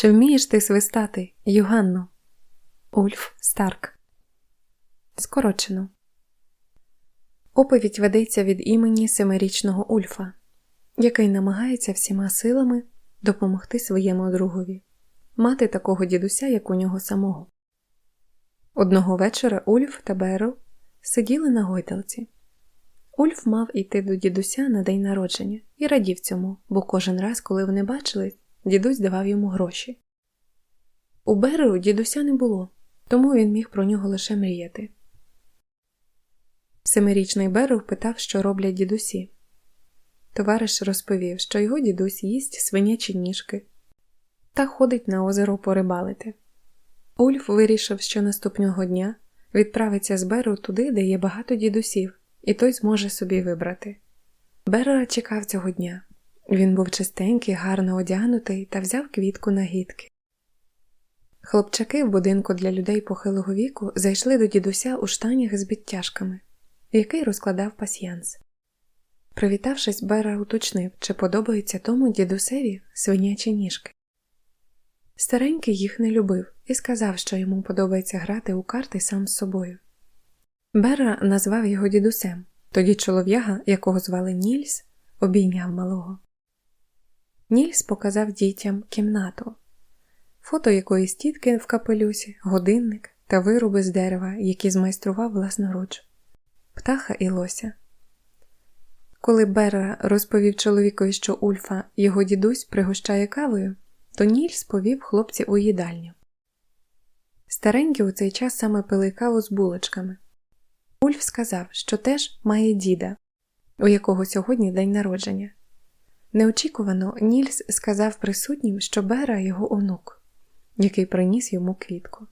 Чи вмієш ти свистати, Юганно? Ульф Старк. Скорочено. Оповідь ведеться від імені семирічного Ульфа, який намагається всіма силами допомогти своєму другові, мати такого дідуся, як у нього самого. Одного вечора Ульф та Берл сиділи на гойдалці. Ульф мав іти до дідуся на день народження і радів цьому, бо кожен раз, коли вони бачились, дідусь давав йому гроші. У Беру дідуся не було, тому він міг про нього лише мріяти. Семирічний Беру питав, що роблять дідусі. Товариш розповів, що його дідусь їсть свинячі ніжки та ходить на озеро порибалити. Ульф вирішив, що наступного дня відправиться з Беру туди, де є багато дідусів, і той зможе собі вибрати. Берра чекав цього дня. Він був чистенький, гарно одягнутий та взяв квітку на гідки. Хлопчаки в будинку для людей похилого віку зайшли до дідуся у штанях з підтяжками, який розкладав пасьянс. Привітавшись, Бера уточнив, чи подобаються тому дідусеві свинячі ніжки. Старенький їх не любив і сказав, що йому подобається грати у карти сам з собою. Берра назвав його дідусем, тоді чолов'яга, якого звали Нільс, обійняв малого. Нільс показав дітям кімнату, фото якоїсь тітки в капелюсі, годинник та вироби з дерева, які змайстрував власноруч, птаха і лося. Коли Берра розповів чоловікові, що Ульфа його дідусь пригощає кавою, то Нільс повів хлопців у їдальню. Старенькі у цей час саме пили каву з булочками. Ульф сказав, що теж має діда, у якого сьогодні день народження. Неочікувано Нільс сказав присутнім, що Бера його онук, який приніс йому квітку.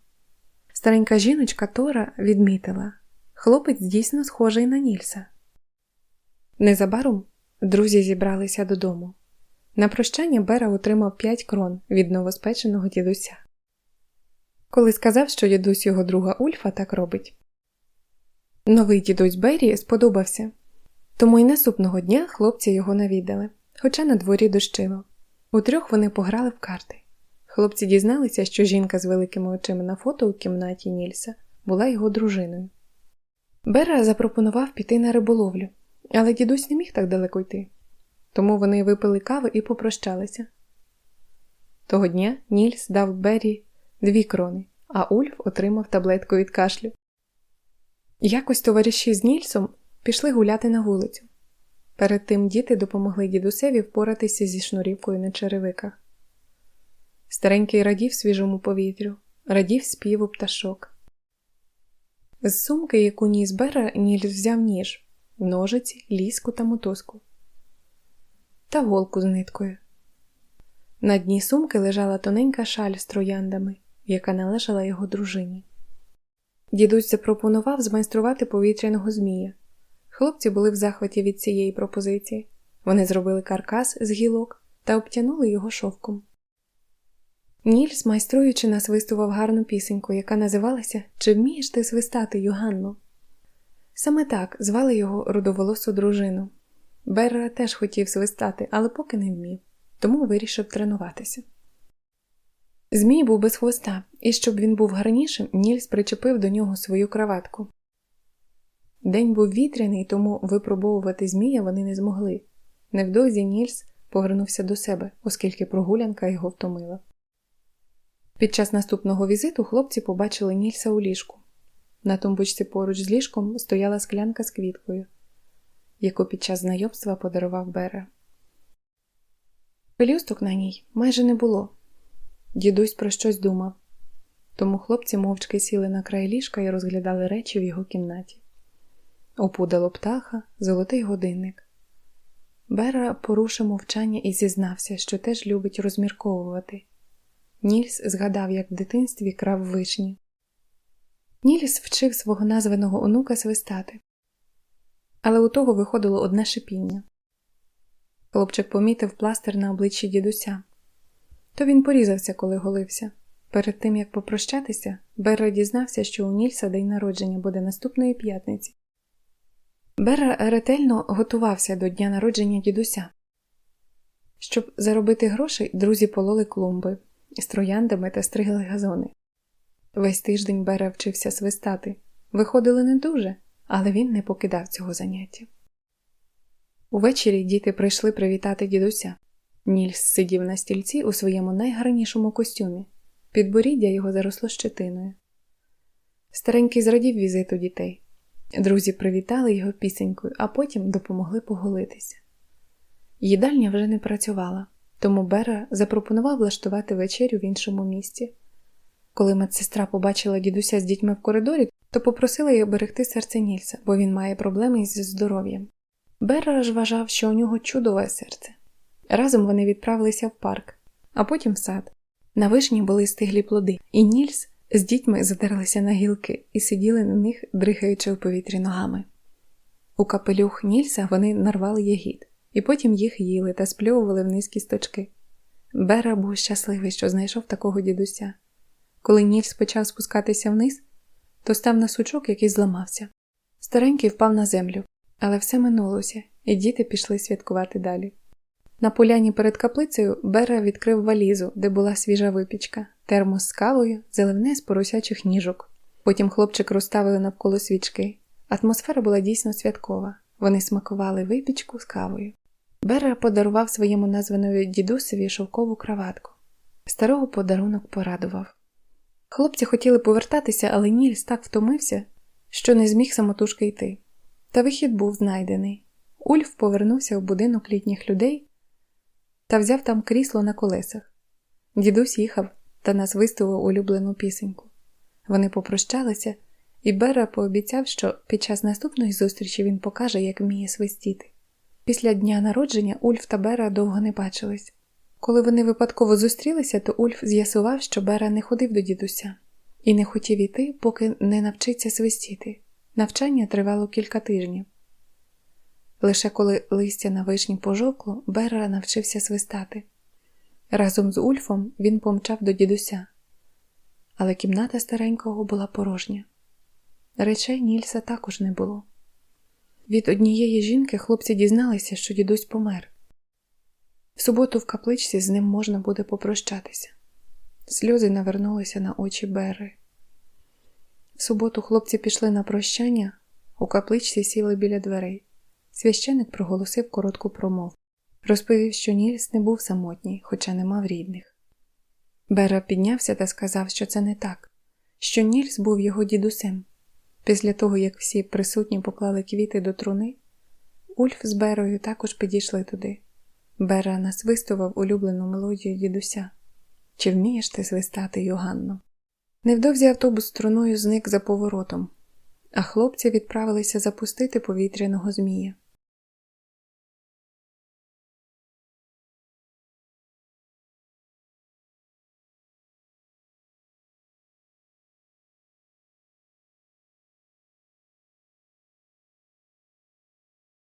Старенька жіночка Тора відмітила хлопець дійсно схожий на Нільса. Незабаром друзі зібралися додому. На прощання Бера отримав п'ять крон від новоспеченого дідуся. Коли сказав, що дідусь його друга Ульфа так робить. Новий дідусь Беррі сподобався, тому й наступного дня хлопці його навідали, хоча на дворі дощило. Утрьох вони пограли в карти. Хлопці дізналися, що жінка з великими очима на фото у кімнаті Нільса була його дружиною. Бера запропонував піти на риболовлю, але дідусь не міг так далеко йти, тому вони випили кави і попрощалися. Того дня Нільс дав Беррі дві крони, а Ульф отримав таблетку від кашлю. Якось товариші з Нільсом пішли гуляти на вулицю. Перед тим діти допомогли дідусеві впоратися зі шнурівкою на черевиках. Старенький радів свіжому повітрю, радів співу пташок. З сумки, яку ніс Бера, Нільс взяв ніж, ножиці, ліску та мотузку та голку з ниткою. На дні сумки лежала тоненька шаль з трояндами, яка належала його дружині. Дідусь запропонував змайструвати повітряного змія. Хлопці були в захваті від цієї пропозиції. Вони зробили каркас з гілок та обтянули його шовком. Нільс, майструючи, насвистував гарну пісеньку, яка називалася Чи вмієш ти свистати, Юганно? Саме так звали його рудоволосу дружину. Берра теж хотів свистати, але поки не вмів, тому вирішив тренуватися. Змій був без хвоста, і щоб він був гарнішим, Нільс причепив до нього свою краватку. День був вітряний, тому випробовувати змія вони не змогли. Невдовзі Нільс повернувся до себе, оскільки прогулянка його втомила. Під час наступного візиту хлопці побачили Нільса у ліжку. На тумбочці поруч з ліжком стояла склянка з квіткою, яку під час знайомства подарував Бера. Пелюсток на ній майже не було. Дідусь про щось думав, тому хлопці мовчки сіли на край ліжка і розглядали речі в його кімнаті. Опудало птаха, золотий годинник. Бера порушив мовчання і зізнався, що теж любить розмірковувати. Нільс згадав, як в дитинстві крав вишні. Нільс вчив свого названого онука свистати, але у того виходило одне шипіння. Хлопчик помітив пластир на обличчі дідуся. То він порізався, коли голився. Перед тим як попрощатися, Берра дізнався, що у Нільса день народження буде наступної п'ятниці. Берра ретельно готувався до дня народження дідуся. Щоб заробити грошей, друзі пололи клумби, з трояндами та стригли газони. Весь тиждень Бера вчився свистати. Виходили не дуже, але він не покидав цього заняття. Увечері діти прийшли привітати дідуся. Нільс сидів на стільці у своєму найгарнішому костюмі. Підборіддя його заросло щетиною. Старенький зрадів візиту дітей. Друзі привітали його пісенькою, а потім допомогли поголитися. Їдальня вже не працювала, тому Бера запропонував влаштувати вечерю в іншому місці. Коли медсестра побачила дідуся з дітьми в коридорі, то попросила її берегти серце Нільса, бо він має проблеми із здоров'ям. Берра ж вважав, що у нього чудове серце. Разом вони відправилися в парк, а потім в сад. На вишні були стиглі плоди, і Нільс з дітьми задерлися на гілки і сиділи на них, дрихаючи у повітрі ногами. У капелюх Нільса вони нарвали ягід, і потім їх їли та спльовували вниз кісточки. Бера був щасливий, що знайшов такого дідуся. Коли Нільс почав спускатися вниз, то став на сучок, який зламався. Старенький впав на землю, але все минулося, і діти пішли святкувати далі. На поляні перед каплицею Бера відкрив валізу, де була свіжа випічка, термос з кавою, заливне з поросячих ніжок. Потім хлопчик розставив навколо свічки. Атмосфера була дійсно святкова. Вони смакували випічку з кавою. Бера подарував своєму названою дідусеві шовкову краватку. Старого подарунок порадував. Хлопці хотіли повертатися, але Нільс так втомився, що не зміг самотужки йти. Та вихід був знайдений. Ульф повернувся в будинок літніх людей та взяв там крісло на колесах. Дідусь їхав та нас виставив улюблену пісеньку. Вони попрощалися, і Бера пообіцяв, що під час наступної зустрічі він покаже, як вміє свистіти. Після дня народження Ульф та Бера довго не бачились. Коли вони випадково зустрілися, то Ульф з'ясував, що Бера не ходив до дідуся і не хотів іти, поки не навчиться свистіти. Навчання тривало кілька тижнів. Лише коли листя на вишні пожовкло, Бера навчився свистати. Разом з Ульфом він помчав до дідуся, але кімната старенького була порожня. Речей Нільса також не було. Від однієї жінки хлопці дізналися, що дідусь помер. В суботу в капличці з ним можна буде попрощатися. Сльози навернулися на очі Бери. В суботу хлопці пішли на прощання, у капличці сіли біля дверей. Священик проголосив коротку промову. Розповів, що Нільс не був самотній, хоча не мав рідних. Бера піднявся та сказав, що це не так, що Нільс був його дідусем. Після того, як всі присутні поклали квіти до труни, Ульф з Берою також підійшли туди. Бера насвистував улюблену мелодію дідуся. Чи вмієш ти свистати, Йоганно? Невдовзі автобус струною зник за поворотом, а хлопці відправилися запустити повітряного змія.